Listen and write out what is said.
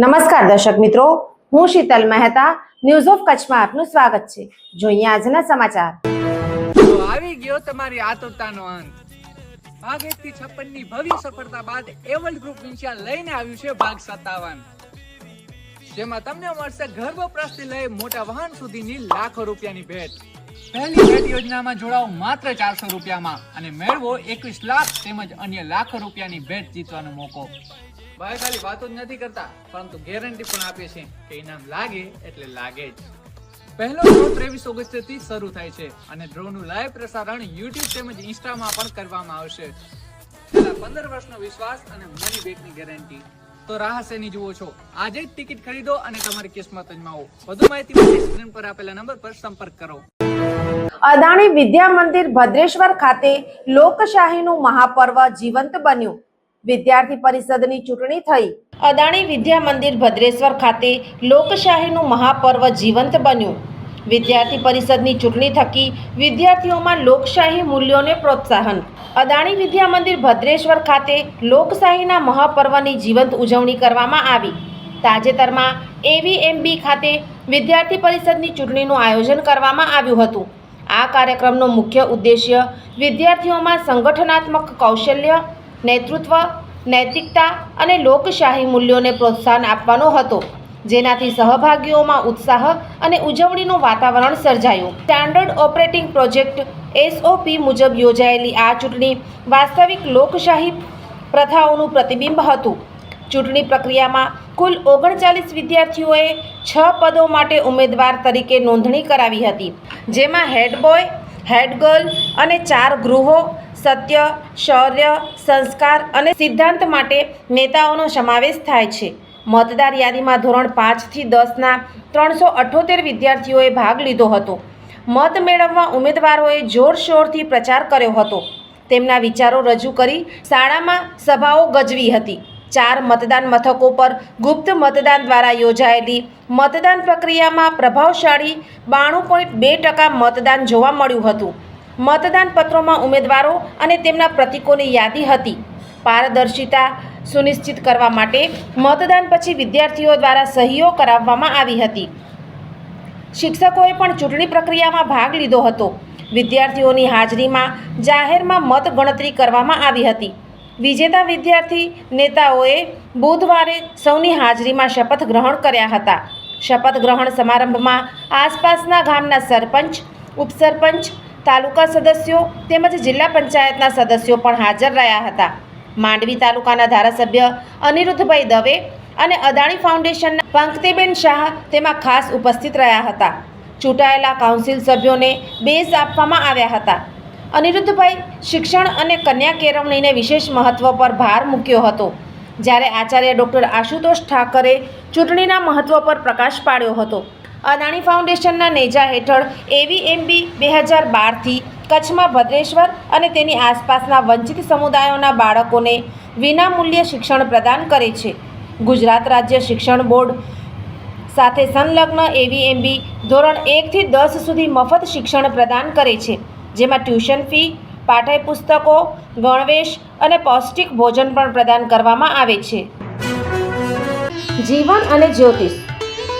નમસ્કાર દર્શક મિત્રો, હું શીતલ મહેતા ન્યૂઝ ઓફ કચ્છમાં આપનું સ્વાગત છે. જોઈએ આજના સમાચાર. આવી ગયો તમારી આતુરતાનો અંત. એક થી છપ્પનની ભવ્ય સફળતા બાદ એવલ ગ્રુપ ઇન્શિયા લઈને આવ્યું છે ભાગ સત્તાવન. જેમાં તમને મળશે ગર્ભપ્રસ્થી લઈ મોટા વાહન સુધીની લાખો રૂપિયાની ભેટ. પહેલી ભેટ યોજનામાં જોડાઓ માત્ર ચારસો રૂપિયામાં અને મેળવો એકવીસ લાખ તેમજ અન્ય લાખો રૂપિયાની ભેટ જીતવાનો મોકો. ભાઈ ખાલી વાતો જ નથી કરતા, પરંતુ ગેરંટી પણ આપે છે કે ઇનામ લાગે એટલે લાગે જ. પહેલો ડ્રો ત્રેવીસ ઓગસ્ટથી શરૂ થાય છે અને ડ્રો નું લાઈવ પ્રસારણ યુટ્યુબ તેમજ ઇન્સ્ટામાં પણ કરવામાં આવશે. છેલ્લા પંદર વર્ષનો વિશ્વાસ અને મની બેકની ગેરંટી તો રાહ શેની જુઓ છો? આજે જ ટિકિટ ખરીદો અને તમારી કિસ્મત અજમાવો. વધુ માહિતી માટે સ્ક્રીન પર આપેલા નંબર પર સંપર્ક કરો. અદાણી વિદ્યા મંદિર ભદ્રેશ્વર ખાતે લોકશાહીનું મહાપર્વ જીવંત બન્યું. વિદ્યાર્થી પરિષદની ચૂંટણી થઈ. અદાણી વિદ્યા મંદિર ભદ્રેશ્વર ખાતે લોકશાહીનું મહાપર્વ જીવંત બન્યું. વિદ્યાર્થી પરિષદની ચૂંટણી થકી વિદ્યાર્થીઓમાં લોકશાહી મૂલ્યોને પ્રોત્સાહન. અદાણી વિદ્યા મંદિર ભદ્રેશ્વર ખાતે લોકશાહીના મહાપર્વની જીવંત ઉજવણી કરવામાં આવી. તાજેતરમાં એવીએમબી ખાતે વિદ્યાર્થી પરિષદની ચૂંટણીનું આયોજન કરવામાં આવ્યું હતું. આ કાર્યક્રમનો મુખ્ય ઉદ્દેશ્ય વિદ્યાર્થીઓમાં સંગઠનાત્મક કૌશલ્ય નેતૃત્વ, નૈતિકતા અને લોકશાહી મૂલ્યોને પ્રોત્સાહન આપવાનો હતો. જેનાથી સહભાગીઓમાં ઉત્સાહ અને ઉજવણીનું વાતાવરણ સર્જાયું. સ્ટાન્ડર્ડ ઓપરેટિંગ પ્રોજેક્ટ એસઓપી મુજબ યોજાયેલી આ ચૂંટણી વાસ્તવિક લોકશાહી પ્રથાઓનું પ્રતિબિંબ હતું. ચૂંટણી પ્રક્રિયામાં કુલ ઓગણચાલીસ વિદ્યાર્થીઓએ છ પદો માટે ઉમેદવાર તરીકે નોંધણી કરાવી હતી. જેમાં હેડ બોય, હેડ ગર્લ અને ચાર ગૃહો સત્ય, શૌર્ય, સંસ્કાર અને સિદ્ધાંત માટે નેતાઓનો સમાવેશ થાય છે. મતદાર યાદીમાં ધોરણ પાંચથી દસના ત્રણસો અઠ્ઠોતેર વિદ્યાર્થીઓએ ભાગ લીધો હતો. મત મેળવવા ઉમેદવારોએ જોરશોરથી પ્રચાર કર્યો હતો. તેમના વિચારો રજૂ કરી શાળામાં સભાઓ ગજવી હતી. ચાર મતદાન મથકો પર ગુપ્ત મતદાન દ્વારા યોજાયેલી મતદાન પ્રક્રિયામાં પ્રભાવશાળી બાણું પોઈન્ટ બે ટકા મતદાન જોવા મળ્યું હતું. મતદાન પત્રોમાં ઉમેદવારો અને તેમના પ્રતીકોની યાદી હતી. પારદર્શિતા સુનિશ્ચિત કરવા માટે મતદાન પછી વિદ્યાર્થીઓ દ્વારા સહીઓ કરાવવામાં આવી હતી. શિક્ષકોએ પણ ચૂંટણી પ્રક્રિયામાં ભાગ લીધો હતો. વિદ્યાર્થીઓની હાજરીમાં જાહેરમાં મત ગણતરી કરવામાં આવી હતી. વિજેતા વિદ્યાર્થી નેતાઓએ બુધવારે સૌની હાજરીમાં શપથ ગ્રહણ કર્યા હતા. શપથ ગ્રહણ સમારંભમાં આસપાસના ગામના સરપંચ, ઉપસરપંચ તાલુકા સદસ્યો તેમજ જિલ્લા પંચાયતના સદસ્યો પણ હાજર રહ્યા હતા. માંડવી તાલુકાના ધારાસભ્ય અનિરુદ્ધભાઈ દવે અને અદાણી ફાઉન્ડેશનના પંક્તિબેન શાહ તેમાં ખાસ ઉપસ્થિત રહ્યા હતા. ચૂંટાયેલા કાઉન્સિલ સભ્યોને બેઝ આપવામાં આવ્યા હતા. અનિરુદ્ધભાઈ શિક્ષણ અને કન્યા કેળવણીને વિશેષ મહત્વ પર ભાર મૂક્યો હતો. જ્યારે આચાર્ય ડૉક્ટર આશુતોષ ઠાકરે ચૂંટણીના મહત્વ પર પ્રકાશ પાડ્યો હતો. અદાણી ફાઉન્ડેશનના નેજા હેઠળ એવીએમબી બે હજાર બારથી કચ્છમાં ભદ્રેશ્વર અને તેની આસપાસના વંચિત સમુદાયોના બાળકોને વિનામૂલ્ય શિક્ષણ પ્રદાન કરે છે. ગુજરાત રાજ્ય શિક્ષણ બોર્ડ સાથે સંલગ્ન એવીએમબી ધોરણ એકથી દસ સુધી મફત શિક્ષણ પ્રદાન કરે છે, જેમાં ટ્યુશન ફી, પાઠ્યપુસ્તકો, ગણવેશ અને પૌષ્ટિક ભોજન પણ પ્રદાન કરવામાં આવે છે. જીવન અને જ્યોતિષ